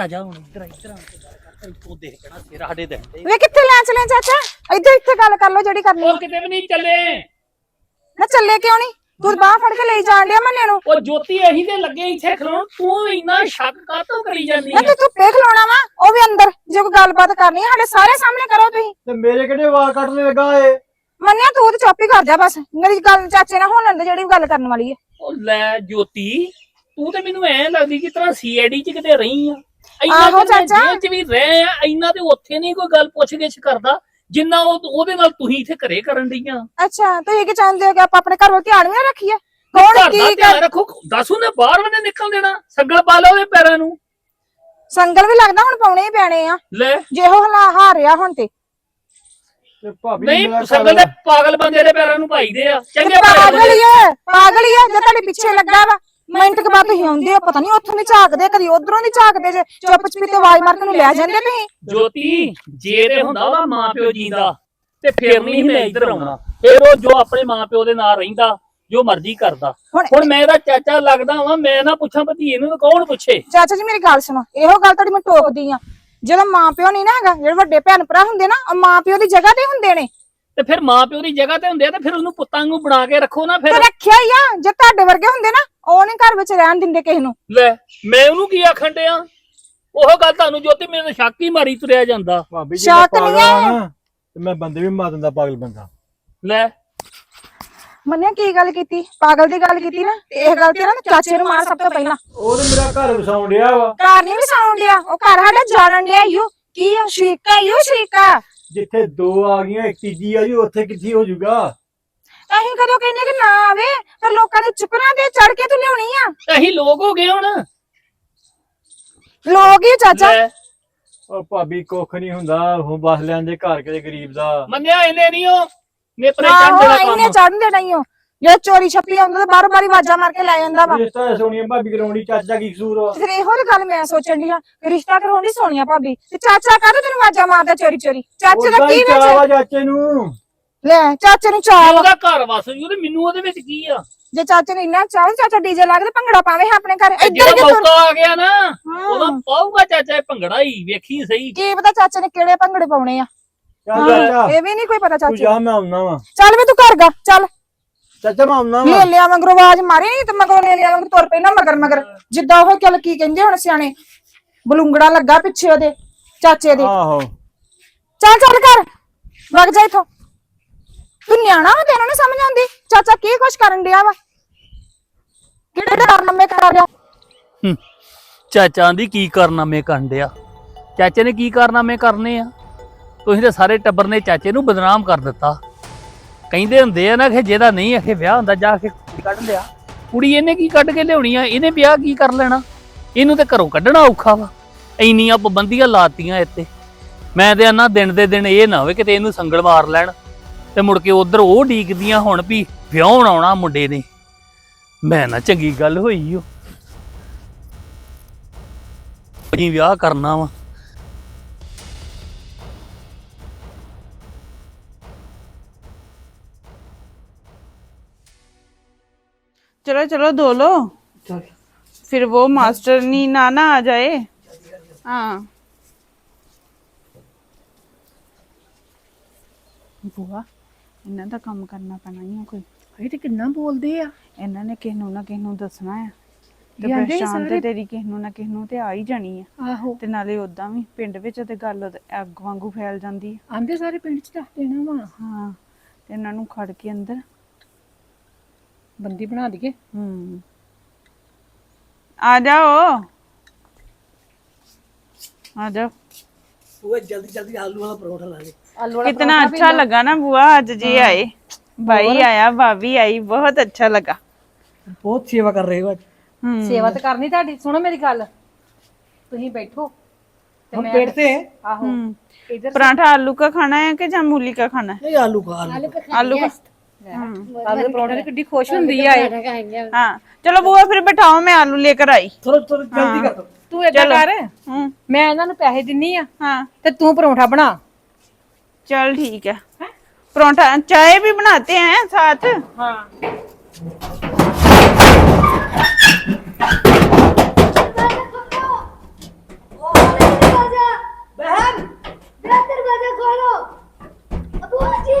ਆ ਜਾ ਹੁਣ ਇੱਧਰ ਇੱਧਰ ਆ। ਕੇ ਗੱਲ ਕਰ ਤੈਨੂੰ ਤੂੰ ਦੇਖ ਕਿਹੜਾ ਸਿਰ ਸਾਡੇ ਦੇ। ਹੁੰਦੇ ਵੇ ਕਿੱਥੇ ਲੈ ਚਲੇ ਚਾਚਾ? ਇੱਧਰ ਇੱਥੇ ਗੱਲ ਕਰ ਲਓ ਜਿਹੜੀ ਕਰਨੀ ਉਹ ਕਿਤੇ ਵੀ ਨਹੀਂ ਚੱਲੇ। ਨਾ ਚੱਲੇ ਕਿਉਂ ਨਹੀਂ? ਤੂੰ ਬਾਹ ਫੜ ਕੇ ਲਈ ਜਾਣ ਡਿਆ ਮੰਨੇ ਨੂੰ। ਉਹ ਜੋਤੀ ਇਹੀ ਤੇ ਲੱਗੇ ਇੱਥੇ ਖਲੋਣ। ਤੂੰ ਇੰਨਾ ਸ਼ੱਕ ਕਾਤੋਂ ਕਰੀ ਜਾਂਦੀ ਨਾ ਹੈ ਤੂੰ ਤੂੰ ਪੇ ਖਲੋਣਾ ਵਾ ਉਹ ਵੀ ਅੰਦਰ ਜੇ ਕੋਈ ਗੱਲਬਾਤ ਕਰਨੀ ਹੈ ਸਾਡੇ ਸਾਰੇ ਸਾਹਮਣੇ ਕਰੋ ਤੁਸੀਂ। ਤੇ ਮੇਰੇ ਕਿਹੜੇ ਵਾਲ ਕੱਟਣ ਲੱਗਾ ਏ? ਮੰਨਿਆ ਤੂੰ ਤੇ ਚੁੱਪ ਹੀ ਕਰ ਜਾ ਬਸ। ਮੇਰੀ ਗੱਲ ਚਾਚੇ ਨਾਲ ਹੋਣ ਲੈਂਦੇ ਜਿਹੜੀ ਵੀ ਗੱਲ ਕਰਨ ਵਾਲੀ ਹੈ ਉਹ ਲੈ ਜੋਤੀ ਤੂੰ ਤੇ ਮੈਨੂੰ ਐ ਲੱਗਦੀ ਕਿ ਤਰ੍ਹਾਂ ਸੀਆਈਡੀ ਚ ਕਿਤੇ ਰਹੀ ਆ। ਇੰਨਾ ਆਹੋ ਮੈਂ ਚਾਚਾ। ਜੇਲ੍ਹ ਚ ਵੀ ਰਹੇ ਆ ਇੰਨਾ ਤੇ ਉੱਥੇ ਨਹੀਂ ਕੋਈ ਗੱਲ ਪੁੱਛ ਗਿੱਛ ਕਰਦਾ ਜਿੰਨਾ ਉਹ ਉਹਦੇ ਨਾਲ ਤੁਸੀਂ ਇੱਥੇ ਘਰੇ ਕਰਨ ਡਈਆਂ। ਅੱਛਾ ਤੁਸੀਂ ਕੀ ਚਾਹੁੰਦੇ ਹੋ ਕਿ ਆਪਾਂ ਆਪਣੇ ਘਰ ਵੱਲ ਧਿਆਨ ਵੀ ਨਾ ਰੱਖੀਏ? ਕੌਣ ਘਰ ਦਾ ਕੀ ਧਿਆਨ ਕਰ ਰੱਖੋ ਦੱਸੂ ਨੇ ਬਾਹਰ ਵਨੇ ਨਿਕਲ ਦੇਣਾ ਸੰਗਲ ਪਾ ਲਓ ਉਹਦੇ ਪੈਰਾਂ ਨੂੰ। ਸੰਗਲ ਵੀ ਲੱਗਦਾ ਹੁਣ ਪਾਉਣੇ ਹੀ ਪੈਣੇ ਆ। ਲੈ। ਜੇ ਉਹ ਹਲਾ ਹਾਰਿਆ ਹੁਣ ਤੇ। ਤੇ ਭਾਬੀ ਨਹੀਂ ਸੰਗਲ ਦੇ ਪਾਗਲ ਬੰਦੇ ਦੇ ਪੈਰਾਂ ਨੂੰ ਪਾਈਦੇ ਆ। ਚੰਗੇ ਭਲੇ ਪਾਗਲ ਬੰਦੇ ਹੀ ਹੈ ਪਾਗਲ ਹੀ ਹੈ ਜੇ ਤੁਹਾਡੇ ਪਿੱਛੇ ਲੱਗਾ ਵਾ। ਮਿੰਟ ਕੁ ਬਾਅਦ ਤੁਸੀਂ ਆਉਂਦੇ ਹੋ ਪਤਾ ਨਹੀਂ ਉੱਥੋਂ ਨਹੀਂ ਝਾਕਦੇ ਕਦੀ ਉਧਰੋਂ ਨਹੀਂ ਝਾਕਦੇ ਜੇ ਚੁੱਪ ਚਪੀਤੇ ਆਵਾਜ਼ ਮਾਰ ਕੇ ਨੂੰ ਲੈ ਜਾਂਦੇ ਤੁਸੀਂ? ਜੋਤੀ ਜੇ ਤੇ ਹੁੰਦਾ ਉਹਦਾ ਮਾਂ ਪਿਓ ਜੀਂਦਾ ਤੇ ਫੇਰ ਨਹੀਂ ਮੈਂ ਇੱਧਰ ਆਉਣਾ। ਫੇਰ ਉਹ ਜੋ ਆਪਣੇ ਮਾਂ ਪਿਓ ਦੇ ਨਾਲ ਰਹਿੰਦਾ ਜੋ ਮਰਜ਼ੀ ਕਰਦਾ। ਹੁਣ ਮੈਂ ਇਹਦਾ ਚਾਚਾ ਲੱਗਦਾ ਵਾਂ ਮੈਂ ਨਾ ਪੁੱਛਾਂ ਭਤੀਏ ਨੂੰ ਕੌਣ ਪੁੱਛੇ? ਚਾਚਾ ਜੀ ਮੇਰੀ ਗੱਲ ਸੁਣੋ ਇਹੋ ਗੱਲ ਤੁਹਾਡੀ ਮੈਂ ਟੋਕਦੀ ਆ। ਜਦੋਂ ਮਾਂ ਪਿਓ ਨਹੀਂ ਨਾ ਹੈਗਾ ਜਿਹੜੇ ਵੱਡੇ ਭੈਣ ਭਰਾ ਹੁੰਦੇ ਨਾ ਉਹ ਮਾਂ ਪਿਓ ਦੀ ਜਗ੍ਹਾ ਤੇ ਹੁੰਦੇ ਨੇ। ਤੇ ਫਿਰ ਮਾਂ ਪਿਓ ਦੀ ਜਗ੍ਹਾ ਤੇ ਹੁੰਦੇ ਆ ਤੇ ਫਿਰ ਉਹਨੂੰ ਪੁੱਤਾਂ ਨੂੰ ਬਣਾ ਕੇ ਰੱਖੋ ਨਾ ਤੇ ਫਿਰ ਰੱਖਿਆ ਹੀ ਆ ਜੇ ਤੁਹਾਡੇ ਵਰਗੇ ਹੁੰਦੇ ਨਾ ਉਹ ਨਹੀਂ ਘਰ ਵਿੱਚ ਰਹਿਣ ਦਿੰਦੇ ਕਿਸੇ ਨੂੰ। ਲੈ ਮੈਂ ਉਹਨੂੰ ਕੀ ਆਖਣ ਡਿਆ? ਉਹ ਗੱਲ ਤੁਹਾਨੂੰ ਜੋਤੀ ਮੇਰੇ ਤੋਂ ਸ਼ੱਕ ਹੀ ਮਾਰੀ ਤੁਰਿਆ ਜਾਂਦਾ। ਭਾਬੀ ਜੀ ਮੈਂ ਸ਼ੱਕ ਨਹੀਂ ਪਾਗਲ ਆ। ਨਾ ਤੇ ਮੈਂ ਬੰਦੇ ਵੀ ਮਾਰ ਦਿੰਦਾ ਪਾਗਲ ਬੰਦਾ। ਲੈ। ਮੰਨਿਆ ਕੀ ਗੱਲ ਕੀਤੀ? ਪਾਗਲ ਦੀ ਗੱਲ ਕੀਤੀ ਨਾ? ਤੇ ਇਹ ਗੱਲ ਤੇ ਨਾ ਚਾਚੇ ਨੂੰ ਮਾਰ ਸਭ ਤੋਂ ਪਹਿਲਾਂ। ਉਹ ਤੇ ਮੇਰਾ ਘਰ ਵਸਾਉਣ ਡਿਆ ਵਾ। ਘਰ ਨਹੀਂ ਵਸਾਉਣ ਡਿਆ ਉਹ ਘਰ ਸਾਡਾ ਜਾਣਨ ਡਿਆ ਯੂ ਕੀ ਆ? ਸ਼ਰੀਕਾ ਯੂ ਸ਼ਰੀਕਾ? ਜਿੱਥੇ ਦੋ ਆ ਗਈਆਂ ਇੱਕ ਤੀਜੀ ਆ ਜੀ ਉੱਥੇ ਕਿੱਥੇ ਹੋ ਜਾਊਗਾ ਅਸੀਂ ਕਦੋਂ ਕਹਿੰਦੇ ਕਿ ਨਾ ਆਵੇ ਪਰ ਲੋਕਾਂ ਦੇ ਚੁੱਕਣਾ ਤੇ ਚੜ ਕੇ ਤੂੰ ਲਿਆਉਣੀ ਆ। ਅਸੀਂ ਲੋਕ ਹੋ ਗਏ ਹੁਣ। ਲੋਕ ਹੀ ਚਾਚਾ। ਲੈ। ਉਹ ਭਾਬੀ ਕੁੱਖ ਨਹੀਂ ਹੁੰਦਾ ਹੁਣ ਬਸ ਲੈਂਦੇ ਘਰ ਕਿਤੇ ਗਰੀਬ ਦਾ। ਮੰਨਿਆ ਇਹਨੇ ਨਹੀਂ ਉਹ? ਨੇਪਰੇ ਨਾ ਚੜ੍ਹ ਦੇਣਾ ਇਹਨੇ ਕੰਮ। ਚੜਨ ਦੇਣਾ ਹੀ ਉਹ ਜੇ ਚੋਰੀ ਛੱਪੀ ਆਉਂਦਾ ਤਾਂ ਬਾਰ ਬਾਰੀ ਵਾਜਾ ਮਾਰ ਕੇ ਲੈ ਜਾਂਦਾ ਵਾ। ਰਿਸ਼ਤਾ ਸੋਨੀਆ ਭਾਬੀ ਕਰਾਉਣੀ ਚਾਚਾ ਕੀ ਕਸੂਰ ਵਾ ਫਿਰ ਇਹੋ ਜਿਹੀ ਗੱਲ ਮੈਂ ਸੋਚਣ ਦੀ ਆ ਰਿਸ਼ਤਾ ਕਰਾਉਣ ਦੀ ਸੋਨੀਆ ਭਾਬੀ। ਤੇ ਚਾਚਾ ਕਾਹਦੇ ਤੈਨੂੰ ਵਾਜਾ ਮਾਰਦਾ ਚੋਰੀ ਚੋਰੀ? ਚਾਚੇ ਦਾ ਉਹਦਾ ਕੀ ਹੀ ਚਾਅ ਵਿੱਚ ਵਾ ਚਾਚੇ ਨੂੰ। ਲੈ ਚਾਚੇ ਨੂੰ ਚਾਹ ਵਾ। ਉਹਦਾ ਘਰ ਵਸ ਜੂ ਤੇ ਮੈਨੂੰ ਉਹਦੇ ਵਿੱਚ ਕੀ ਆ? ਜੇ ਚਾਚੇ ਨੂੰ ਇੰਨਾ ਚਾਹ ਚਾਚਾ ਡੀਜੇ ਲਾ ਕੇ ਤੇ ਭੰਗੜਾ ਪਾਵੇ ਆਪਣੇ ਘਰ। ਤੇ ਇੱਧਰ ਜਿਹੜਾ ਕਿੱਥੋਂ ਮੌਕਾ ਆ ਗਿਆ ਨਾ ਉਹਦਾ। ਪਾਊਗਾ ਚਾਚਾ ਇਹ ਭੰਗੜਾ ਹੀ ਵੇਖੀ ਸਹੀ। ਕੀ ਪਤਾ ਚਾਚੇ ਨੇ ਕਿਹੜੇ ਭੰਗੜੇ ਪਾਉਣੇ ਆ। ਚੱਲ ਚਾਚਾ ਇਹ ਵੀ ਨਹੀਂ ਕੋਈ ਪਤਾ ਤੂੰ ਚਾਚੇ ਜਾ ਮੈਂ ਆਉਣਾ ਵਾ। ਚੱਲ ਵੇ ਤੂੰ ਘਰ ਗਾ ਚੱਲ। ਚਾਚਾ ਮੈਂ ਆਉਣਾ ਵਾ। ਲੈ ਲਿਆ ਮਗਰੋਂ ਆਵਾਜ਼ ਮਾਰੀ ਨਹੀਂ ਤੇ ਮਗਰੋਂ ਲੈ ਲਿਆ ਮਗਰ ਤੁਰ ਨਾ ਮਗਰ ਮਗਰ। ਜਿੱਦਾਂ ਉਹ ਚੱਲ ਕੀ ਕਹਿੰਦੇ ਹੁਣ ਸਿਆਣੇ? ਬਲੂੰਗੜਾ ਲੱਗਾ ਪਿੱਛੇ ਉਹਦੇ ਚਾਚੇ ਦੇ। ਆਹੋ। ਚੱਲ ਚੱਲ ਕਰ ਵਗ ਜਾ ਇਥੋਂ। ਤੂੰ ਨਿਆਣਾ ਵਾ ਤੈਨੂੰ ਨੀ ਸਮਝ ਆਉਂਦੀ। ਚਾਚਾ ਕੀ ਕੁਛ ਕਰਨ ਡਿਆ ਵਾ? ਕਿਹੜੇ ਕਾਰਨਾਮੇ ਕਰਾ ਰਿਹਾ? ਹੂੰ। ਚਾਚਾ ਦੀ ਕੀ ਕਾਰਨਾਮੇ ਕਰਨ ਡਿਆ? ਚਾਚੇ ਨੇ ਕੀ ਕਾਰਨਾਮੇ ਕਰਨੇ ਆ? ਤੁਸੀਂ ਤੇ ਸਾਰੇ ਟੱਬਰ ਨੇ ਚਾਚੇ ਨੂੰ ਬਦਨਾਮ ਕਰ ਦਿੱਤਾ। ਕਹਿੰਦੇ ਹੁੰਦੇ ਆ ਨਾ ਕਿ ਜਿਹਦਾ ਨਹੀਂ ਅਖੇ ਵਿਆਹ ਹੁੰਦਾ, ਜਾ ਕੇ ਕੁੜੀ ਕੱਢ ਲਿਆ। ਕੁੜੀ ਇਹਨੇ ਕੀ ਕੱਢ ਕੇ ਲਿਆਉਣੀ ਆ? ਇਹਨੇ ਵਿਆਹ ਕੀ ਕਰ ਲੈਣਾ? ਇਹਨੂੰ ਤੇ ਘਰੋਂ ਕੱਢਣਾ ਔਖਾ ਵਾ। ਇੰਨੀਆਂ ਪਾਬੰਦੀਆਂ ਲਾਤੀਆਂ ਇੱਥੇ। ਮੈਂ ਤੇ ਆਨਾ ਦਿਨ ਦੇ ਦਿਨ ਇਹ ਨਾ ਹੋਵੇ ਕਿਤੇ ਇਹਨੂੰ ਸੰਗਲ ਮਾਰ ਲੈਣ। ਤੇ ਮੁੜ ਕੇ ਉਧਰ ਉਹ ਡੀਕਦੀਆਂ ਹੁਣ ਵੀ ਵਿਆਹਣ ਆਉਣਾ ਮੁੰਡੇ ਨੇ। ਮੈਂ ਨਾ ਚੰਗੀ ਗੱਲ ਹੋਈ ਓ। ਅਸੀਂ ਵਿਆਹ ਕਰਨਾ ਵਾ। चलो चलो धो लो फिर वो मास्टर नी नाना आ जाए हाँ ਬੂਆ ਇਹਨਾਂ ਦਾ ਕੰਮ ਕਰਨਾ ਪੈਣਾ ਹੀ ਆ ਕੋਈ ਇਹ ਤੇ ਕਿੰਨਾ ਬੋਲਦੇ ਆ ਇਹਨਾਂ ਨੇ ਕਿਸੇ ਨੂੰ ਨਾ ਕਿਸੇ ਨੂੰ ਦੱਸਣਾ ਆ ਤੇ ਜਾਂਦੇ ਹੀ ਪਰੇਸ਼ਾਨ ਤੇ ਸਾਰੇ। ਤੇਰੀ ਕਿਸੇ ਨੂੰ ਨਾ ਕਿਸੇ ਨੂੰ ਤੇ ਆ ਹੀ ਜਾਣੀ ਆ ਆਹੋ ਤੇ ਨਾਲੇ ਉਦਾਂ ਵੀ ਪਿੰਡ ਵਿੱਚ ਤੇ ਗੱਲ ਉਦ- ਅੱਗ ਵਾਂਗੂ ਫੈਲ ਜਾਂਦੀ ਆ ਆਂਦੇ ਸਾਰੇ ਪਿੰਡ ਚ ਦੱਸ ਦੇਣਾ ਵਾ ਹਾਂ ਤੇ ਇਹਨਾਂ ਨੂੰ ਖੜ ਕੇ ਅੰਦਰ ਬੰਦੀ ਬਣਾ ਦਈਏ ਹੂੰ ਆ ਜਾਓ आ जाओ वो जल्दी जल्दी आलू वाला परोठा ला दे ਆਲੂ कितना अच्छा लगा ना बुआ आज जी आए भाई आया भाभी आई बहुत अच्छा लगा बहुत सेवा कर रहे हो आज हम्म ਸੇਵਾ ਤਾਂ ਕਰਨੀ ਤੁਹਾਡੀ ਸੁਣੋ ਮੇਰੀ ਗੱਲ ਤੁਸੀਂ ਬੈਠੋ हम बैठते हैं ਆਹੋ हम्म। इधर पराठा आलू का खाना है कि ਜਾਂ मूली का खाना है नहीं आलू का आलू का। आलू का ਆਲੂ ਦੇ ਪਰੌਂਠੇ ਨਾਲ ਕਿੱਡੀ ਖੁਸ਼ ਹੁੰਦੀ ਆ ਹਾਂ ਚਲੋ ਬੂਆ ਫਿਰ ਬਿਠਾਓ ਮੈਂ ਆਲੂ ਲੈ ਕੇ ਆਈ। ਥੋੜਾ ਥੋੜਾ ਜਲਦੀ ਕਰ ਤੂੰ ਏਦਾਂ ਕਰ ਮੈਂ ਇਹਨਾਂ ਨੂੰ ਪੈਸੇ ਦਿੰਨੀ ਆ ਹਾਂ। ਤੇ ਤੂੰ ਪਰੌਂਠਾ ਬਣਾ। चल ठीक है परोंठा चाय भी बनाते हैं साथ हाँ बहन दरवाजा खोलो बुआ जी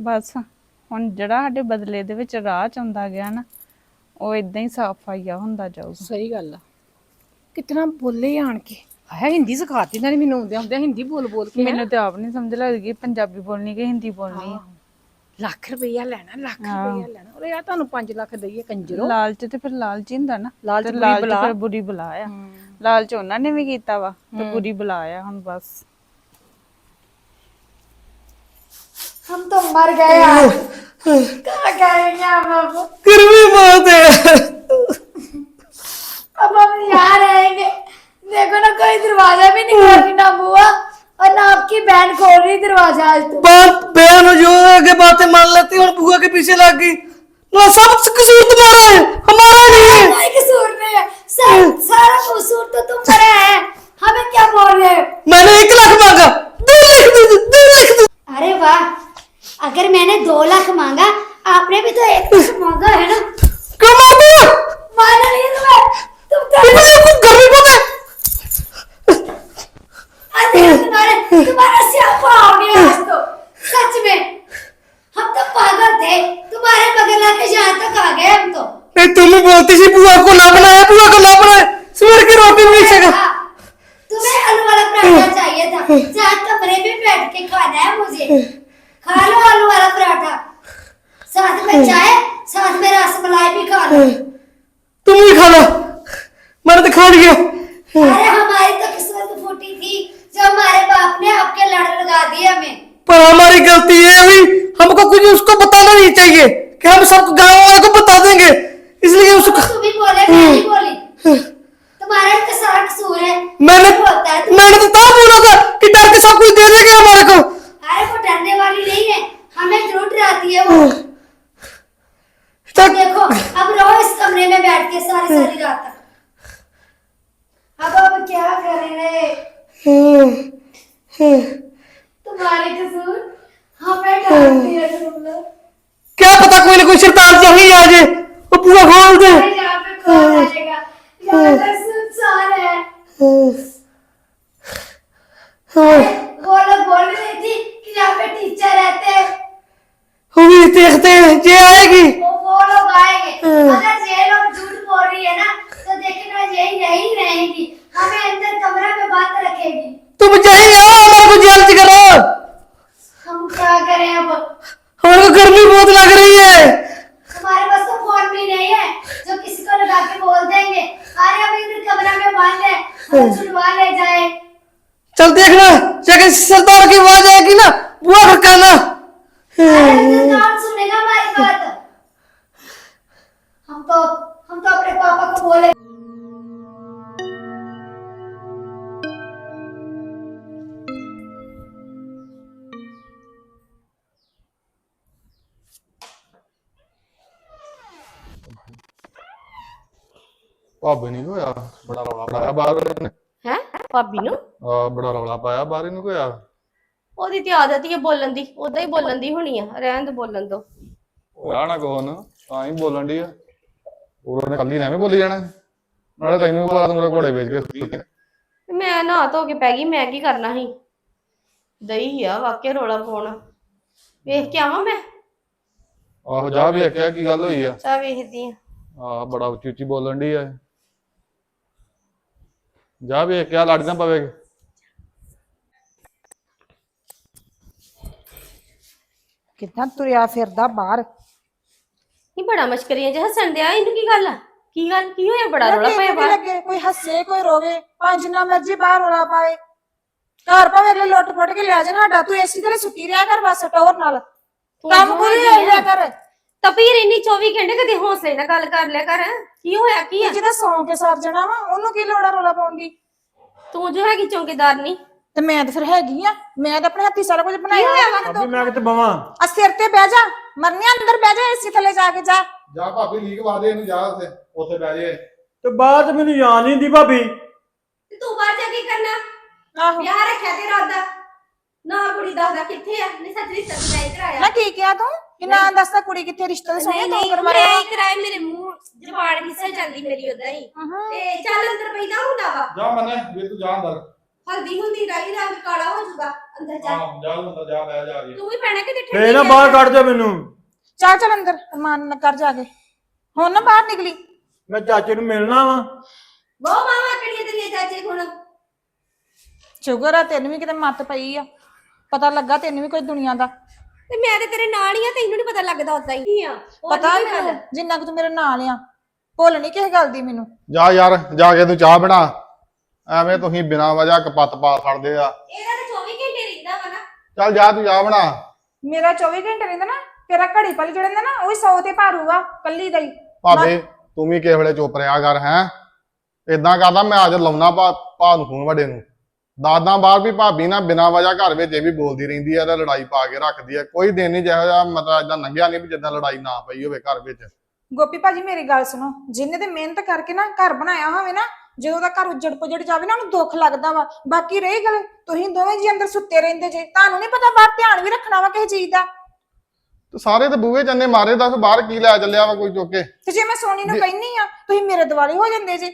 ਬਸ ਹੁਣ ਜਿਹੜਾ ਸਾਡੇ ਬਦਲੇ ਦੇ ਵਿੱਚ ਰਾਹ ਚ ਆਉਂਦਾ ਗਿਆ ਨਾ ਉਹ ਇਦਾਂ ਹੀ ਸਾਫ਼ ਆਈਆ ਹੁੰਦਾ ਜਾਊਗਾ। ਸਹੀ ਗੱਲ ਆ। ਕਿਤਨਾ ਬੋਲੇ ਆਣ ਕੇ ਆਇਆ ਹਿੰਦੀ ਸਿਖਾਤੀ ਨਾ ਮੈਨੂੰ ਆਉਂਦੇ ਆਉਂਦੇ ਹਿੰਦੀ ਬੋਲ ਬੋਲ ਕੇ। ਮੈਨੂੰ ਤੇ ਆਪ ਨਹੀਂ ਸਮਝ ਲੱਗਦੀ ਪੰਜਾਬੀ ਬੋਲਣੀ ਕਿ ਹਿੰਦੀ ਬੋਲਣੀ ਆ। ਲੱਖ ਰੁਪਈਆ ਲੈਣਾ ਲੱਖ ਰੁਪਈਆ ਲੈਣਾ। ਉਹ ਯਾਰ ਤੁਹਾਨੂੰ 5 ਲੱਖ ਦਈਏ ਕੰਜਰੋ। ਲਾਲਚ ਤੇ ਫਿਰ ਲਾਲਚ ਹੀ ਹੁੰਦਾ ਨਾ। ਲਾਲਚ ਤੇ ਬੁਰੀ ਬਲਾ। ਫਿਰ ਬੁਰੀ ਬਲਾ ਆ। ਲਾਲਚ ਉਹਨਾਂ ਨੇ ਵੀ ਕੀਤਾ ਵਾ ਤੇ ਬੁਰੀ ਬਲਾ ਆ ਹੁਣ ਬਸ। हम तो मर गए कहाँ जाएँगे हम अब? गर्मी बहुत है। अब हम यहाँ रहेंगे। देखो ना कोई दरवाज़ा भी नहीं खोल रही ना बुआ और ना आपकी बहन खोल रही दरवाज़ा आज तो। बात बहन जो आगे बातें मान लेती और बुआ के पीछे लग गई। ना सब कसूर तुम्हारा है हमारा नहीं है। कोई कसूर नहीं है। सर सारा कसूर तो तुम पर है। हमें क्या बोल रहे हो? मैंने एक लाख मांगा। दो लाख दो दो लाख दो। अरे वाह अगर मैंने दो लाख मांगा आपने भी तो एक लाख मांगा है ना? क्यों मांगू माना नहीं तुम्हें तुम तो बहुत है अरे तुम्हारे तुम्हारा स्यापा हो गया आज तो। सच में। हम तो पागल थे। तुम्हारे आके यहाँ तक आ गए हम तो। नहीं तुम ही बोलती थी बुआ को ना बुआ को ना सुबह की रोटी भी मिलेगा हाँ, तुम्हें चाहिए था। कमरे में बैठ के खाना है मुझे। खा लो आलू वाला पराठा। साथ में चाय साथ में रसमलाई भी खा लो। तुम ही खा लो। मैंने तो खा लिया अरे हमारी तो किस्मत फूटी थी जो हमारे बाप ने आपके लड़ लगा दिए हमें। पर हमारी गलती ये हुई हमको कुछ उसको बताना नहीं चाहिए कि हम सब गाँव वालों को बता देंगे। इसलिए उसको तुम भी बोले मैं नहीं बोली। तुम्हारा तो सारा कसूर है। मैंने मैंने तो तब बोला था कि डर के सब कुछ दे देंगे हमारे को अरे वो डरने वाली नहीं है हमें ज़रूर डराती है वो तक देखो अब रहो इस कमरे में बैठ के सारी सारी रात तक अब अब क्या करें रे तुम्हारे कसूर हमें डांटती है तुम लोग क्या पता कोई ना कोई शैतान चाहिए आ जाए वो पूरा खोल दे अरे यहाँ पे कौन आ यहाँ पे सुनसान है। वो लोग बोल रही थी कि यहाँ पे टीचर रहते हैं। वो देखते हैं ये आएगी। वो वो लोग आएँगे। अगर ये लोग झूठ बोल रही है ना तो देखना यही यही रहेगी। हमें अंदर कमरा में बात रखेगी। तुम चाहिए आओ हमारे को जेल करो। हम क्या करें अब? हमारे को गर्मी बहुत लग रही है। हमारे पास तो फ़ोन भी नहीं है। जो किसी को लगा के बोल देंगे। अरे हम इधर कमरा में बंद है। हम छुड़वा ले जाए। चल देखना जगह सरदार की आवाज़ आएगी ना? बुआ कर कहना ना तो सुनेगा हमारी बात। हम तो हम तो अपने पापा को बोले। ਭਾਬੀ ਨਹੀਂ ਹੋਇਆ ਬੜਾ ਰੌਲਾ ਪਾਇਆ ਬਾਹਰ ਹੈ? ਭਾਬੀ ਨੂੰ? ਆ ਬੜਾ ਰੌਲਾ ਪਾਇਆ ਬਾਹਰ ਇਹਨੂੰ ਕੋਈ ਆ ਉਹਦੀ ਤੇ ਆਦਤ ਹੀ ਹੈ ਬੋਲਣ ਦੀ ਉਦਾਂ ਹੀ ਬੋਲਣ ਦੀ ਹੋਣੀ ਆ ਰਹਿਣ ਦੇ ਬੋਲਣ ਹੋਇਆ ਨਾ ਕੋਨ ਤਾਂ ਹੀ ਬੋਲਣ ਦੀ ਆ। ਉਹਨੇ ਕੱਲੀ ਨੇ ਐਵੇਂ ਬੋਲੀ ਜਾਣਾ? ਨਾਲੇ ਤੈਨੂੰ ਤੂੰ ਮੇਰੇ ਘੋੜੇ ਵੇਚ ਕੇ। ਮੈਂ ਨਹਾ ਧੋ ਕੇ ਪੈ ਗਈ ਮੈਂ ਕੀ ਕਰਨਾ ਸੀ? ਦਈ ਆ ਵਾਕਿਆ ਰੋਲਾ ਪਾਉਣਾ। ਵੇਖ ਕੇ ਆਵਾਂ ਮੈਂ? ਆਹੋ ਜਾ ਵੀ ਆਖਿਆ ਕੀ ਗੱਲ ਹੋਈ ਆ। ਚਾ ਵੇਖਦੀ ਆ। ਆ ਬੜਾ ਉੱਚੀ ਉੱਚੀ ਬੋਲਣ ਦੀ ਆ। ਜਾ ਵੀ ਆਖਿਆ ਲੜ ਨਾ ਪਵੇ ਕਿੱਦਾਂ ਤੁਰਿਆ ਫਿਰਦਾ ਬਾਹਰ? ਇਹ ਬੜਾ ਮਸ਼ਕਰੀਆਂ ਜਿਹਾ ਹੱਸਣ ਦਿਆ ਇਹਨੂੰ ਕੀ ਗੱਲ ਆ? ਕੀ ਗੱਲ ਕੀ ਹੋਇਆ ਬੜਾ ਰੋਲਾ ਪਾਇਆ ਬਾਹਰ? ਲੱਗੇ ਕੋਈ ਹੱਸੇ ਕੋਈ ਰੋਵੇ ਪੰਜ ਨਾ ਮਰਜ਼ੀ ਬਾਹਰ ਰੋਲਾ ਪਾਏ ਘਰ ਭਾਵੇਂ ਅਗਲੇ ਲੁੱਟ ਫੁੱਟ ਕੇ ਲਿਆ ਜਾਣ ਸਾਡਾ ਤੂੰ ਏਸੀ ਤੇ ਸੁੱਤੀ ਰਿਹਾ ਕਰ ਬਸ ਟੋਰ ਨਾਲ। ਕੰਮ ਕੋਈ ਲਿਆ ਕਰ। ਤਪੀਰ ਇੰਨੀ 24 ਘੰਟੇ ਕਦੇ ਹੌਸਲੇ ਨਾਲ ਗੱਲ ਕਰ ਲਿਆ ਕਰ। ਕੀ ਹੋਇਆ ਕੀ ਆ? ਜਿਹਦਾ ਸੌਂ ਕੇ ਸਰ ਜਾਣਾ ਵਾ ਉਹਨੂੰ ਕੀ ਲੋੜਾ ਰੋਲਾ ਪਾਉਣ ਦੀ? ਤੂੰ ਜੋ ਹੈਗੀ ਚੌਕੀਦਾਰ ਨਹੀਂ। ਤੇ ਮੈਂ ਤਾਂ ਫਿਰ ਹੈਗੀ ਆ ਮੈਂ ਤਾਂ ਆਪਣੇ ਹੱਥੀ ਸਾਰਾ ਕੁਝ ਬਣਾਇਆ ਹੋਇਆ ਵਾ। ਭਾਬੀ ਮੈਂ ਕਿਤੇ ਬਵਾਂ? ਆ ਸਿਰ ਤੇ ਬਹਿ ਜਾ ਮਰਨਿਆ ਅੰਦਰ ਬਹਿ ਜਾ ਏਸੀ ਥੱਲੇ ਜਾ ਕੇ ਜਾ। ਜਾ ਭਾਬੀ ਲੀਕ ਵਾ ਦੇ ਇਹਨੂੰ ਜਾ ਉੱਥੇ ਉੱਥੇ ਬਹਿ ਜੇ। ਤੇ ਬਾਅਦ ਚ ਮੈਨੂੰ ਯਾਦ ਨਹੀਂ ਹੁੰਦੀ ਭਾਬੀ। ਤੇ ਤੂੰ ਬਾਹਰ ਜਾ ਕੇ ਕਰਨਾ। ਆਹੋ। ਵਿਆਹ ਰੱਖਿਆ ਤੇ ਰਾਦਾ ਨਾ ਕੁੜੀ ਦੱਸਦਾ ਕਿੱਥੇ ਆ। ਨਹੀਂ ਸੱਚ ਇੱਧਰ ਆਇਆ ਨਾ ਕੀ ਕਿਹਾ ਤੂੰ? ਕਿ ਨਾ ਦੱਸਦਾ ਕੁੜੀ ਕਿੱਥੇ ਰਿਸ਼ਤੇ ਦੇ ਸੋਹਣੇ ਤੂੰ ਕਰਵਾਇਆ ਮੈਂ ਹੀ ਮੇਰੇ ਮੂੰਹ ਜ਼ਬਾਨ ਫਿਸਲ ਜਾਂਦੀ ਮੇਰੀ ਉਦਾਂ ਹੀ। ਤੇ ਚੱਲ ਅੰਦਰ ਪੈਦਾ ਹੁੰਦਾ ਵਾ। ਜਾ ਮੰਨੇ ਵੀ ਤੂੰ ਜਾ ਅੰਦਰ। ਹਲਦੀ ਹੁੰਦੀ ਰਾਈ ਰੰਗ ਕਾਲਾ ਹੋ ਜਾਊਗਾ ਅੰਦਰ ਜਾ। ਹਾਂ ਜਾ ਅੰਦਰ ਜਾ ਬਹਿ ਜਾ ਕੇ। ਤੂੰ ਵੀ ਪੈਣਾ ਕਿਤੇ ਫੇਰ ਨਾ ਬਾਹਰ ਕੱਢ ਦੇ ਮੈਨੂੰ। ਚੱਲ ਚੱਲ ਅੰਦਰ ਮਾਨ ਨਾ ਕਰ ਜਾ ਕੇ। ਹੁਣ ਨਾ ਬਾਹਰ ਨਿਕਲੀ। ਮੈਂ ਚਾਚੇ ਨੂੰ ਮਿਲਣਾ ਵਾ। ਬਹੁ ਮਾਵਾ ਕਿਹੜੀਆਂ ਤੇਰੀਆਂ ਚਾਚੇ ਹੁਣ ਸ਼ੁਗਰ ਆ ਤੈਨੂੰ ਵੀ ਕਿਤੇ ਮੱਤ ਪਈ ਆ। ਪਤਾ ਲੱਗਾ ਤੈਨੂੰ ਵੀ ਕੋਈ ਦੁਨੀਆ ਦਾ। ਤੇ ਮੈਂ ਤੇ ਤੇਰੇ ਨਾਲ ਹੀ ਆ ਤੈਨੂੰ ਨਹੀਂ ਪਤਾ ਲੱਗਦਾ ਉਦਾਂ ਹੀ। ਆ ਹੋਰ ਪਤਾ ਨੀ ਕੋਈ ਗੱਲ। ਮੈਨੂੰ ਜਿੰਨਾ ਕੁ ਤੂੰ ਮੇਰੇ ਨਾਲ ਆ ਭੁੱਲ ਨਹੀਂ ਕਿਸੇ ਗੱਲ ਦੀ ਮੈਨੂੰ। ਜਾ ਯਾਰ ਜਾ ਕੇ ਤੂੰ ਚਾਹ ਬਣਾ। ਐਵੇਂ ਤੁਸੀਂ ਬਿਨਾਂ ਵਜ੍ਹਾ ਕਪੱਤ ਪਾ ਛੱਡਦੇ ਆ। ਇਹਦਾ ਤੇ 24 ਘੰਟੇ ਰਹਿੰਦਾ ਵਾ ਨਾ। ਚੱਲ ਜਾ ਤੂੰ ਚਾਹ ਬਣਾ। ਮੇਰਾ 24 ਘੰਟੇ ਰਹਿੰਦਾ ਨਾ ਤੇਰਾ ਘੜੀ ਪਲ ਜਿਹੜਾ ਹੁੰਦਾ ਨਾ ਉਹ 100 ਤੇ ਭਾਰੂਗਾ ਕੱਲੀ ਦਾ ਹੀ। ਭਾਬੀ ਤੂੰ ਵੀ ਕਿਸੇ ਵੇਲੇ ਚੁੱਪ ਰਿਹਾ ਕਰ ਹੈ? ਇਦਾਂ ਕਰਦਾ ਮੈਂ ਅੱਜ ਲਾਉਣਾ ਭਾ ਭਾ ਨੂੰ ਫੋਨ ਵੱਡੇ ਨੂੰ। ਦਾਦਾ ਬਾਹਰ ਵੀ ਭਾਬੀ ਨਾ ਬਿਨਾਂ ਵਜ੍ਹਾ ਘਰ ਵਿੱਚ ਇਹ ਵੀ ਬੋਲਦੀ ਰਹਿੰਦੀ ਆ ਤੇ ਲੜਾਈ ਪਾ ਕੇ ਰੱਖਦੀ ਆ। ਕੋਈ ਦਿਨ ਨਹੀਂ ਜਿਹੋ ਜਿਹਾ ਮਤਲਬ ਇਦਾਂ ਲੰਘਿਆ ਨਹੀਂ ਵੀ ਜਿੱਦਾਂ ਲੜਾਈ ਨਾ ਪਈ ਹੋਵੇ ਘਰ ਵਿੱਚ। ਗੋਪੀ ਭਾਜੀ ਮੇਰੀ ਗੱਲ ਸੁਣੋ। ਜਿੰਨੇ ਤੇ ਮਿਹਨਤ ਕਰਕੇ ਨਾ ਘਰ ਬਣਾਇਆ ਹੋਵੇ ਨਾ ਜਦੋਂ ਦਾ ਘਰ ਉੱਜੜ ਪੁਜੜ ਜਾਵੇ ਨਾ ਉਹਨੂੰ ਦੁੱਖ ਲੱਗਦਾ ਵਾ। ਬਾਕੀ ਰਹੀ ਗੱਲ ਤੁਸੀਂ ਦੋਵੇਂ ਜੀ ਅੰਦਰ ਸੁੱਤੇ ਰਹਿੰਦੇ ਜੇ। ਤੁਹਾਨੂੰ ਨਹੀਂ ਪਤਾ ਬਾਹਰ ਧਿਆਨ ਵੀ ਰੱਖਣਾ ਵਾ ਕਿਸੇ ਚੀਜ਼ ਦਾ। ਤੇ ਸਾਰੇ ਤੇ ਬੂਹੇ ਚੰਨੇ ਮਾਰੇ ਦੱਸ ਬਾਹਰ ਕੀ ਲੈ ਚੱਲਿਆ ਵਾ ਕੋਈ ਚੁੱਕ ਕੇ? ਤੇ ਜੇ ਮੈਂ ਸੋਨੀ ਨੂੰ ਕਹਿਨੀ ਆ ਤੁਸੀਂ ਮੇਰੇ ਦਿਵਾਲੇ ਹੋ ਜਾਂਦੇ ਜੇ।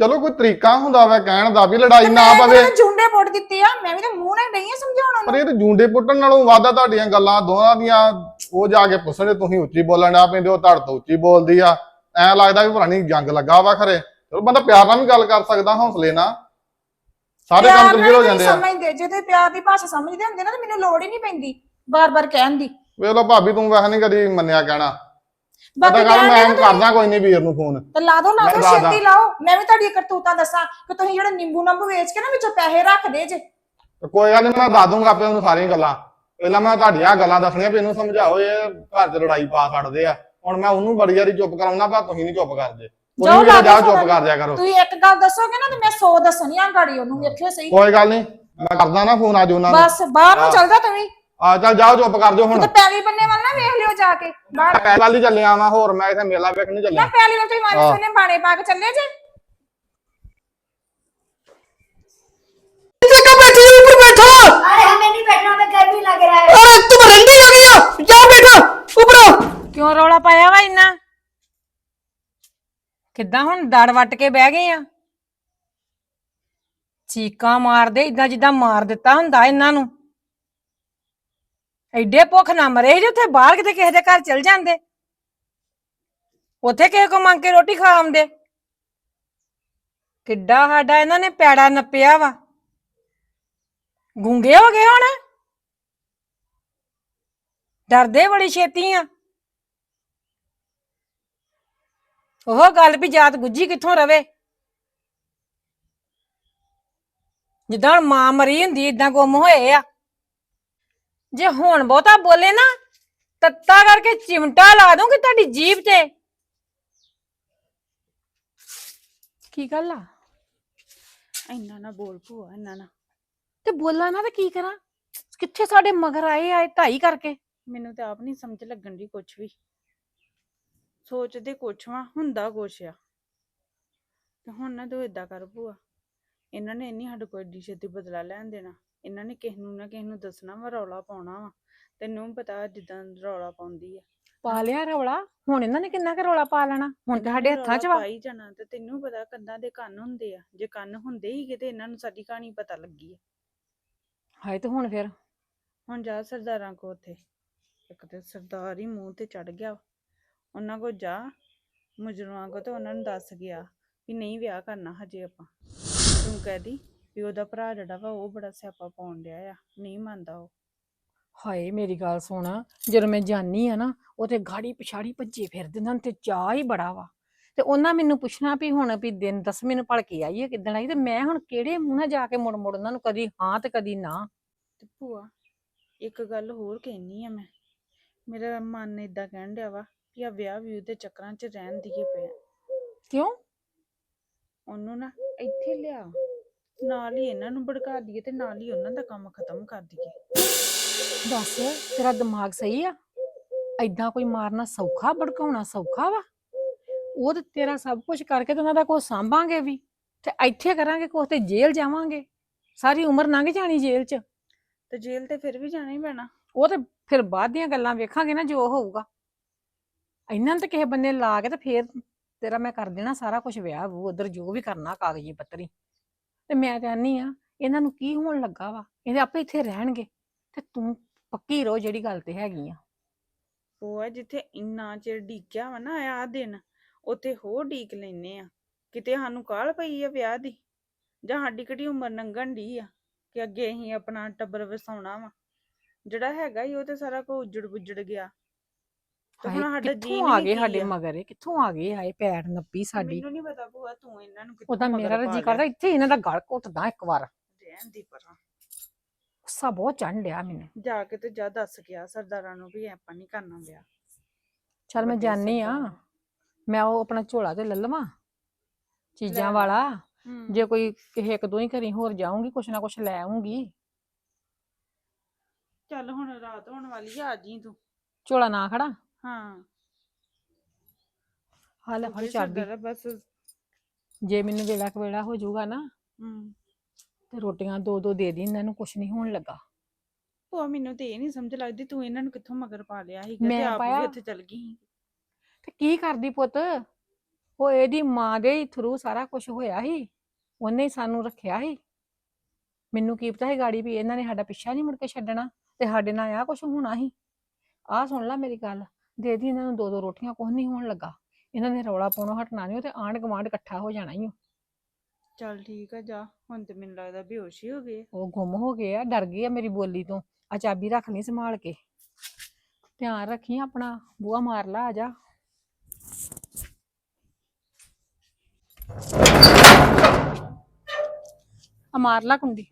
ਚਲੋ ਕੋਈ ਤਰੀਕਾ ਹੁੰਦਾ ਵਾ ਕਹਿਣ ਦਾ ਵੀ ਲੜਾਈ ਨਾ ਪਵੇ। ਜੁੰਡੇ ਪੁੱਟ ਦਿੱਤੇ ਆ ਮੈਂ ਵੀ ਤਾਂ ਮੂੰਹ ਨਾਲ ਨਹੀਂ ਸਮਝਾਉਣ ਪਰ ਇਹ ਤੇ ਜੂੰਡੇ ਪੁੱਟਣ ਨਾਲੋਂ ਵਾਦਾ ਤੁਹਾਡੀਆਂ ਗੱਲਾਂ ਦੋਵਾਂ ਦੀਆਂ ਉਹ ਜਾ ਕੇ ਪੁੱਛਣੇ ਤੁਸੀਂ ਉੱਚੀ ਬੋਲਣ ਆ ਪੈਂਦੇ ਉਹ ਤੁਹਾਡੇ ਤੋਂ ਉੱਚੀ ਬੋਲਦੀ ਆ। ਐ ਲੱਗਦਾ ਵੀ ਪੁਰਾਣੀ ਜੰਗ ਲੱਗਾ ਵਾ ਖਰੇ। ਚਲੋ ਬੰਦਾ ਪਿਆਰ ਨਾਲ ਵੀ ਗੱਲ ਕਰ ਸਕਦਾ ਹੌਸਲੇ ਨਾਲ। ਸਾਰੇ ਕੰਮ ਕਲੀਅਰ ਹੋ ਜਾਂਦੇ ਆ। ਸਮਝਦੇ ਜੇ ਤੁਸੀਂ ਪਿਆਰ ਦੀ ਭਾਸ਼ਾ ਸਮਝਦੇ ਹੁੰਦੇ ਨਾ ਤਾਂ ਮੈਨੂੰ ਲੋੜ ਹੀ ਨਹੀਂ ਪੈਂਦੀ ਬਾਰ-ਬਾਰ ਕਹਿਣ ਦੀ। ਵੇਖ ਲਓ ਭਾਬੀ ਤੂੰ ਵੈਸੇ ਨਹੀਂ ਕਦੀ ਮੰਨਿਆ ਕਹਿਣਾ। ਬਾਕੀ ਕਹਿਣ ਮੈਂ ਨਾ ਕਰਦਾ ਕੋਈ ਨਹੀਂ ਵੀਰ ਨੂੰ ਫੋਨ ਤੇ ਲਾ ਦੋ ਲਾ ਮੈਂ ਦੋ। ਛੇਤੀ ਲਾਓ। ਮੈਂ ਵੀ ਤੁਹਾਡੀ ਕਰਤੂਤਾਂ ਦੱਸਾਂ ਕਿ ਤੁਸੀਂ ਜਿਹੜੇ ਨਿੰਬੂ ਨੰਬੂ ਵੇਚ ਕੇ ਨਾ ਵਿੱਚੋਂ ਪੈਸੇ ਰੱਖਦੇ ਜੇ। ਤੇ ਕੋਈ ਗੱਲ ਨਹੀਂ ਮੈਂ ਦੱਸ ਦੂੰਗਾ ਆਪੇ ਉਹਨੂੰ ਸਾਰੀਆਂ ਗੱਲਾਂ। ਪਹਿਲਾਂ ਮੈਂ ਤੁਹਾਡੀਆਂ ਗੱਲਾਂ ਦੱਸਣੀਆਂ ਵੀ ਇਹਨੂੰ ਸਮਝਾਓ ਇਹ ਘਰ 'ਚ ਲੜਾਈ ਪਾ ਛੱਡਦੇ ਆ। ਹੁਣ ਮੈਂ ਉਹਨੂੰ ਬੜੀ ਵਾਰੀ ਚੁੱਪ ਕਰਾਉਣਾ ਪਰ ਤੁਸੀਂ ਨਹੀਂ ਚੁੱਪ ਕਰਦੇ। ਤੁਸੀਂ ਜਾਓ ਵੀ ਜਾਓ ਚੁੱਪ ਕਰ ਦਿਆ ਕਰੋ। ਤੁਸੀਂ ਇੱਕ ਗੱਲ ਦੱਸੋਗੇ ਨਾ ਤੇ ਮੈਂ 100 ਦੱਸਣੀਆਂ ਗਾੜੀ ਉਹਨੂੰ ਵੇਖਿਓ ਸਹੀ। ਕੋਈ ਗੱਲ ਨਹੀਂ ਮੈਂ ਕਰਦਾ ਨਾ ਫੋਨ ਅੱਜ ਉਹਨਾਂ ਨੂੰ। ਬਸ ਬਾਹਰ ਨੂੰ। ਚੱਲ ਜਾ ਤੁਸੀਂ। ਆ ਚੱਲ ਜਾਓ ਚੁੱਪ ਕਰ ਦਿਓ ਹੁਣ ਤੇ ਪੈਲੀ ਬੰਨੇ ਵੱਲ ਨਾ ਵੇਖ ਲਿਓ ਜਾ ਕੇ ਬਾਹਰ ਪਹਿਲਾਂ ਹੀ ਚੱਲਿਆ ਵਾਂ ਹੋਰ ਮੈਂ ਇੱਥੇ ਮੇਲਾ ਵੇਖਣ ਨਹੀਂ ਨਾ ਚੱਲਿਆ ਪੈਲੀ ਨਾਲ ਤੁਸੀਂ ਮਾਰੇ ਹਾਂ। ਸੋਨੇ ਬਾਣੇ ਪਾ ਕੇ ਚੱਲੇ ਜੇ अरे हमें नहीं बैठना हमें गर्मी लग रहा है ਕਿਉਂ ਰੌਲਾ ਪਾਇਆ ਵਾ ਇੰਨਾ ਕਿੱਦਾਂ ਹੁਣ ਦੜ ਵੱਟ ਕੇ ਬਹਿ ਗਏ ਆ ਚੀਕਾਂ ਮਾਰਦੇ ਇਦਾਂ ਜਿੱਦਾਂ ਮਾਰ ਦਿੱਤਾ ਹੁੰਦਾ ਇਹਨਾਂ ਨੂੰ ਐਡੇ ਭੁੱਖ ਨਾ ਮਰੇ ਜੇ ਉੱਥੇ ਬਾਹਰ ਕਿਤੇ ਕਿਸੇ ਦੇ ਘਰ ਚਲ ਜਾਂਦੇ। ਉੱਥੇ ਕਿਸੇ ਕੋ ਮੰਗ ਕੇ ਰੋਟੀ ਖਾ ਆਉਂਦੇ। ਕਿੱਡਾ ਸਾਡਾ ਇਹਨਾਂ ਨੇ ਪੈੜਾ ਨੱਪਿਆ ਵਾ। ਗੁੰਗੇ ਹੋ ਗਏ ਹੁਣ। ਡਰਦੇ ਬੜੀ ਛੇਤੀ ਆ। ਉਹ ਗੱਲ ਵੀ ਜਾਤ ਗੁੱਜੀ ਕਿੱਥੋਂ ਰਵੇ? ਜਿੱਦਾਂ ਹੁਣ ਮਾਂ ਮਰੀ ਹੁੰਦੀ ਇਦਾਂ ਗੁੰਮ ਹੋਏ ਆ। ਜੇ ਹੁਣ ਬਹੁਤਾ ਬੋਲੇ ਨਾ ਤੱਤਾ ਕਰਕੇ ਚਿਮਟਾ ਲਾ ਦੂੰਗੀ ਤੁਹਾਡੀ ਜੀਭ ਤੇ। ਕੀ ਗੱਲ ਆ? ਇੰਨਾ ਨਾ ਬੋਲ ਭੂਆ ਇੰਨਾ ਨਾ। ਤੇ ਬੋਲਾਂ ਨਾ ਤੇ ਕੀ ਕਰਾਂ? ਕਿੱਥੇ ਸਾਡੇ ਮਗਰ ਆਏ ਆਏ ਢਾਈ ਕਰਕੇ? ਮੈਨੂੰ ਤੇ ਆਪ ਨਹੀਂ ਸਮਝ ਲੱਗਣ ਦੀ ਕੁਛ ਵੀ। ਸੋਚਦੇ ਕੁਛ ਵਾ ਹੁੰਦਾ ਕੁਛ ਆ। ਤੇ ਹੁਣ ਨਾ ਤੂੰ ਏਦਾਂ ਕਰ ਭੂਆ। ਇਹਨਾਂ ਨੇ ਇੰਨੀ ਸਾਡੇ ਕੋਲ ਏਡੀ ਛੇਤੀ ਬਦਲਾ ਲੈਣ ਦੇਣਾ। ਇਹਨਾਂ ਨੇ ਕਿਸੇ ਨੂੰ ਨਾ ਕਿਸੇ ਨੂੰ ਦੱਸਣਾ ਵਾ ਰੌਲਾ ਪਾਉਣਾ ਵਾ। ਤੈਨੂੰ ਪਤਾ ਜਿੱਦਾਂ ਰੌਲਾ ਪਾਉਂਦੀ ਆ। ਪਾ ਲਿਆ ਰੌਲਾ? ਹੁਣ ਇਹਨਾਂ ਨੇ ਕਿੰਨਾ ਕੁ ਰੌਲਾ ਪਾ ਲੈਣਾ? ਹੁਣ ਤੇ ਸਾਡੇ ਹੱਥਾਂ 'ਚ ਵਾ। ਪਾ ਹੀ ਜਾਣਾ ਤੇ ਤੈਨੂੰ ਪਤਾ ਕੰਨਾਂ ਦੇ ਕੰਨ ਹੁੰਦੇ ਆ। ਜੇ ਕੰਨ ਹੁੰਦੇ ਹੀ ਕਿਤੇ ਇਹਨਾਂ ਨੂੰ ਸਾਡੀ ਕਹਾਣੀ ਪਤਾ ਲੱਗੀ ਆ। ਹਾਏ ਤੇ ਹੁਣ ਫਿਰ? ਹੁਣ ਜਾ ਸਰਦਾਰਾਂ ਕੋ ਉੱਥੇ। ਇੱਕ ਤੇ ਸਰਦਾਰ ਹੀ ਮੂੰਹ ਤੇ ਚੜ ਗਿਆ ਵਾ। ਉਹਨਾਂ ਕੋ ਜਾ ਮੁਜਰਮਾਂ ਕੋ ਤੇ ਉਹਨਾਂ ਨੂੰ ਦੱਸ ਗਿਆ ਵੀ ਨਹੀਂ ਵਿਆਹ ਕਰਨਾ ਹਜੇ ਆਪਾਂ। ਤੂੰ ਕਹਦੀ ਵੀ ਉਹਦਾ ਭਰਾ ਜਿਹੜਾ ਵਾ ਉਹ ਬੜਾ ਸਿਆਪਾ ਪਾਉਣ ਡਿਆ ਆ ਨਹੀਂ ਮੰਨਦਾ ਉਹ। ਹਾਏ ਮੇਰੀ ਗੱਲ ਸੁਣ ਜਦੋਂ ਮੈਂ ਜਾਨੀ ਆ ਨਾ ਤੇ ਗਾੜੀ ਪਿਛਾੜੀ ਭੱਜੇ ਫਿਰਦੇ ਨੇ ਤੇ ਚਾਹ ਹੀ ਬੜਾ ਵਾ। ਤੇ ਉਹਨਾਂ ਮੈਨੂੰ ਪੁੱਛਣਾ ਵੀ ਹੁਣ ਵੀ ਦਿਨ ਦੱਸ ਮੈਨੂੰ ਭਲਕੇ ਆਈਏ ਕਿੱਦਣ ਆਈ ਤੇ ਮੈਂ ਹੁਣ ਕਿਹੜੇ ਮੂੰਹ ਨਾਲ ਜਾ ਕੇ ਮੁੜ ਮੁੜ ਉਹਨਾਂ ਨੂੰ ਕਦੀ ਹਾਂ ਤੇ ਕਦੀ ਨਾ। ਤੇ ਭੂਆ ਇੱਕ ਗੱਲ ਹੋਰ ਕਹਿਨੀ ਆ ਮੈਂ। ਮੇਰਾ ਮਨ ਇਦਾਂ ਕਹਿਣ ਡਿਆ ਵਾ ਕਿ ਆ ਵਿਆਹ ਵੀ ਉਹਦੇ ਚੱਕਰਾਂ 'ਚ ਰਹਿਣ ਦੀਏ ਪਏ ਆ। ਕਿਉਂ? ਉਹਨੂੰ ਨਾ ਇੱਥੇ ਲਿਆ। ਨਾਲ ਹੀ ਇਹਨਾਂ ਨੂੰ ਭੜਕਾ ਦਈਏ ਤੇ ਨਾਲ ਹੀ ਉਹਨਾਂ ਦਾ ਕੰਮ ਖਤਮ ਕਰ ਦਈਏ। ਦੱਸ ਤੇਰਾ ਦਿਮਾਗ ਸਹੀ ਆ? ਐਦਾਂ ਕੋਈ ਮਾਰਨਾ ਸੌਖਾ ਭੜਕਾਉਣਾ ਸੌਖਾ ਵਾ? ਉਹ ਤੇ ਤੇਰਾ ਸਭ ਕੁਝ ਕਰਕੇ ਤੇ ਉਹਨਾਂ ਦਾ ਕੁਛ ਸਾਂਭਾਂਗੇ ਵੀ। ਤੇ ਇੱਥੇ ਕਰਾਂਗੇ ਕੁਛ ਤੇ ਜੇਲ੍ਹ ਜਾਵਾਂਗੇ। ਸਾਰੀ ਉਮਰ ਲੰਘ ਜਾਣੀ ਜੇਲ੍ਹ 'ਚ। ਤੇ ਜੇਲ੍ਹ ਤੇ ਫਿਰ ਵੀ ਜਾਣਾ ਹੀ ਪੈਣਾ। ਉਹ ਤੇ ਫਿਰ ਬਾਅਦ ਦੀਆਂ ਗੱਲਾਂ ਵੇਖਾਂਗੇ ਨਾ ਜੋ ਹੋਊਗਾ। ਇਹਨਾਂ ਨੂੰ ਤਾਂ ਕਿਸੇ ਬੰਨੇ ਲਾ ਕੇ ਤੇ ਫੇਰ ਤੇਰਾ ਮੈਂ ਕਰ ਦੇਣਾ ਸਾਰਾ ਕੁਝ ਵਿਆਹ ਵੂ ਉਧਰ ਜੋ ਵੀ ਕਰਨਾ ਕਾਗਜ਼ੀ ਪੱਤਰੀ। ਤੇ ਮੈਂ ਤਾਂ ਆਨੀ ਆ, ਇਹਨਾਂ ਨੂੰ ਕੀ ਹੋਣ ਲੱਗਾ ਵਾ? ਇਹਦੇ ਆਪੇ ਇੱਥੇ ਰਹਿਣਗੇ ਤੇ ਤੂੰ ਪੱਕੀ ਰਹੋ ਜਿਹੜੀ ਗੱਲ ਤੇ ਹੈਗੀ ਆ। ਉਹ ਹੈ ਜਿੱਥੇ ਇੰਨਾ ਚਿਰ ਢੀਕਿਆ ਵਾ ਨਾ ਆ ਦਿਨ, ਉੱਥੇ ਹੋਰ ਢੀਕ ਲੈਨੇ ਆ। ਕਿਤੇ ਸਾਨੂੰ ਕਾਹਲ ਪਈ ਆ ਵਿਆਹ ਦੀ? ਜਾਂ ਸਾਡੀ ਕਿਹੜੀ ਉਮਰ ਨੰਗਣ ਦੀ ਆ ਕਿ ਅੱਗੇ ਅਸੀਂ ਆਪਣਾ ਟੱਬਰ ਵਸਾਉਣਾ ਵਾ? ਜਿਹੜਾ ਹੈਗਾ ਹੀ ਉਹ ਤੇ ਸਾਰਾ ਕੁਝ ਉਜੜ ਬੁਜੜ ਗਿਆ। ਤੇ ਹੁਣ ਹਾਏ, ਸਾਡਾ ਜੀ ਕਿੱਥੋਂ ਆ ਗਏ ਸਾਡੇ ਮਗਰ ਇਹ? ਕਿੱਥੋਂ ਆ ਗਏ ਆਏ ਪੈਰ ਨੱਪੀ ਸਾਡੀ। ਮੈਨੂੰ ਨਹੀਂ ਪਤਾ ਭੂਆ ਤੂੰ ਇਹਨਾਂ ਨੂੰ ਕਿੱਥੋਂ ਉਹਦਾ ਮਗਰ ਮੇਰਾ ਪਾ ਲਿਆ। ਕਰਦਾ ਇੱਥੇ ਇਹਨਾਂ ਦਾ ਗਲ ਘੁੱਟਦਾ ਇੱਕ ਵਾਰ। ਰਹਿਣ ਦੀ ਪਰਾਂ। ਗੁੱਸਾ ਬਹੁਤ ਚੜ੍ਹ ਲਿਆ ਮੈਨੂੰ। ਜਾ ਕੇ ਤੇ ਜਾ ਦੱਸ ਗਿਆ ਸਰਦਾਰਾਂ ਨੂੰ ਵੀ ਆਪਾਂ ਨਹੀਂ ਕਰਨਾ ਵਿਆਹ। ਚੱਲ ਮੈਂ ਵੱਡੇ ਜਾਣੀ ਆ ਸਰਦਾਰ। ਮੈਂ ਉਹ ਆਪਣਾ ਝੋਲਾ ਤੇ ਲੈ ਲਵਾਂ ਚੀਜ਼ਾਂ ਲੈ। ਵਾਲਾ। ਜੇ ਕੋਈ ਕਿਸੇ ਇੱਕ ਦੋ ਹੀ ਘਰੀ ਹੋਰ ਜਾਊਂਗੀ ਕੁਛ ਨਾ ਕੁਛ ਲੈ ਆਉਂਗੀ ਚੱਲ ਹੁਣ ਰਾਤ ਹੋਣ ਵਾਲੀ ਆ ਆ ਜੀ ਤੂੰ। ਝੋਲਾ ਨਾ ਖੜਾ। ਹਾਂ। ਹਾਲੇ ਫੜ ਚਾਬੀ ਸਰਦਾਰ ਬਸ ਜੇ ਮੈਨੂੰ ਵੇਲਾ ਕਵੇਲਾ ਹੋ ਜਾਊਗਾ ਨਾ ਹੂੰ। ਤੇ ਰੋਟੀਆਂ ਦੋ ਦੋ ਦੇ ਦੀ ਇਹਨਾਂ ਨੂੰ ਕੁਛ ਨਹੀਂ ਹੋਣ ਲੱਗਾ। ਭੂਆ ਮੈਨੂੰ ਤੇ ਇਹ ਨਹੀਂ ਸਮਝ ਲੱਗਦੀ ਤੂੰ ਇਹਨਾਂ ਨੂੰ ਕਿੱਥੋਂ ਮਗਰ ਪਾ ਲਿਆ ਸੀਗਾ ਤੇ ਮੈਂ ਆਪ ਪਾਇਆ। ਵੀ ਉੱਥੇ ਚਲ ਗਈ ਸੀ। ਤੇ ਕੀ ਕਰਦੀ ਪੁੱਤ? ਉਹ ਇਹਦੀ ਮਾਂ ਦੇ ਥਰੂ ਸਾਰਾ ਕੁਝ ਹੋਇਆ ਸੀ। ਉਹਨੇ ਹੀ ਸਾਨੂੰ ਰੱਖਿਆ ਸੀ। ਮੈਨੂੰ ਕੀ ਪਤਾ ਸੀ ਗਾੜੀ ਵੀ ਇਹਨਾਂ ਨੇ ਸਾਡਾ ਪਿੱਛਾ ਨਹੀਂ ਮੁੜ ਕੇ ਛੱਡਣਾ ਤੇ ਸਾਡੇ ਨਾਲ ਆ ਕੁਝ ਹੋਣਾ ਸੀ। ਆਹ ਸੁਣ ਲੈ ਮੇਰੀ ਗੱਲ। ਦੇ ਦੀ ਇਹਨਾਂ ਨੂੰ ਦੋ ਦੋ ਰੋਟੀਆਂ ਕੁਝ ਨਹੀਂ ਹੋਣ ਲੱਗਾ। ਇਹਨਾਂ ਨੇ ਰੌਲਾ ਪਾਉਣੋਂ ਹਟਣਾ ਨਹੀਂ ਤੇ ਆਂਢ ਗੁਆਂਢ ਇਕੱਠਾ ਹੋ ਜਾਣਾ ਹੀ ਚੱਲ ਠੀਕ ਆ ਜਾ। ਹੁਣ ਤੇ ਮੈਨੂੰ ਲੱਗਦਾ ਬੇਹੋਸ਼ ਹੀ ਹੋ ਗਏ ਉਹ ਗੁੰਮ ਹੋ ਗਏ ਆ ਡਰ ਗਏ ਆ ਮੇਰੀ ਬੋਲੀ ਤੋਂ। ਆ ਚਾਬੀ ਰੱਖ ਲਈ ਸੰਭਾਲ ਕੇ। ਧਿਆਨ ਰੱਖੀ ਆਪਣਾ ਬੂਆ ਮਾਰ ਲਾ ਆ ਜਾ। ਆ ਮਾਰ ਲਾ ਕੁੰਡੀ।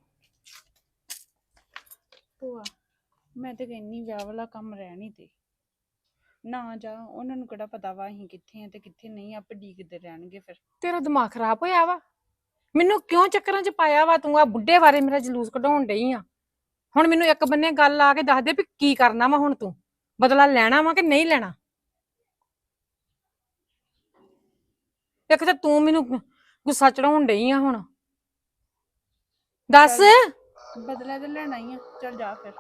ਭੂਆ ਮੈਂ ਤੇ ਕਹਿੰਨੀ ਵਿਆਹ ਵਾਲਾ ਕੰਮ ਰਹਿਣ ਹੀ ਤੇ ਨਾ ਜਾ ਉਹਨਾਂ ਨੂੰ ਕਿਹੜਾ ਪਤਾ ਵਾ ਅਸੀਂ ਕਿੱਥੇ ਆ ਤੇ ਕਿੱਥੇ ਨਹੀਂ ਆਪੇ ਡੀਕਦੇ ਰਹਿਣਗੇ ਫਿਰ। ਤੇਰਾ ਦਿਮਾਗ ਖਰਾਬ ਹੋਇਆ ਵਾ? ਮੈਨੂੰ ਕਿਉਂ ਚੱਕਰਾਂ 'ਚ ਪਾਇਆ ਵਾ ਤੂੰ? ਆ ਬੁੱਢੇ ਬਾਰੇ ਮੇਰਾ ਜਲੂਸ ਕਢਾਉਣ ਡਈ ਆ। ਹੁਣ ਮੈਨੂੰ ਇੱਕ ਬੰਨੇ ਗੱਲ ਆ ਕੇ ਦੱਸ ਦੇ ਵੀ ਕੀ ਕਰਨਾ ਵਾ ਹੁਣ ਤੂੰ? ਬਦਲਾ ਲੈਣਾ ਵਾ ਕਿ ਨਹੀਂ ਲੈਣਾ? ਇੱਕ ਤਾਂ ਤੂੰ ਮੈਨੂੰ ਗੁੱਸਾ ਚੜਾਉਣ ਡਈ ਆ ਹੁਣ। ਦੱਸ। ਬਦਲਾ ਤੇ ਲੈਣਾ ਹੀ ਆ। ਚੱਲ ਜਾ ਫਿਰ।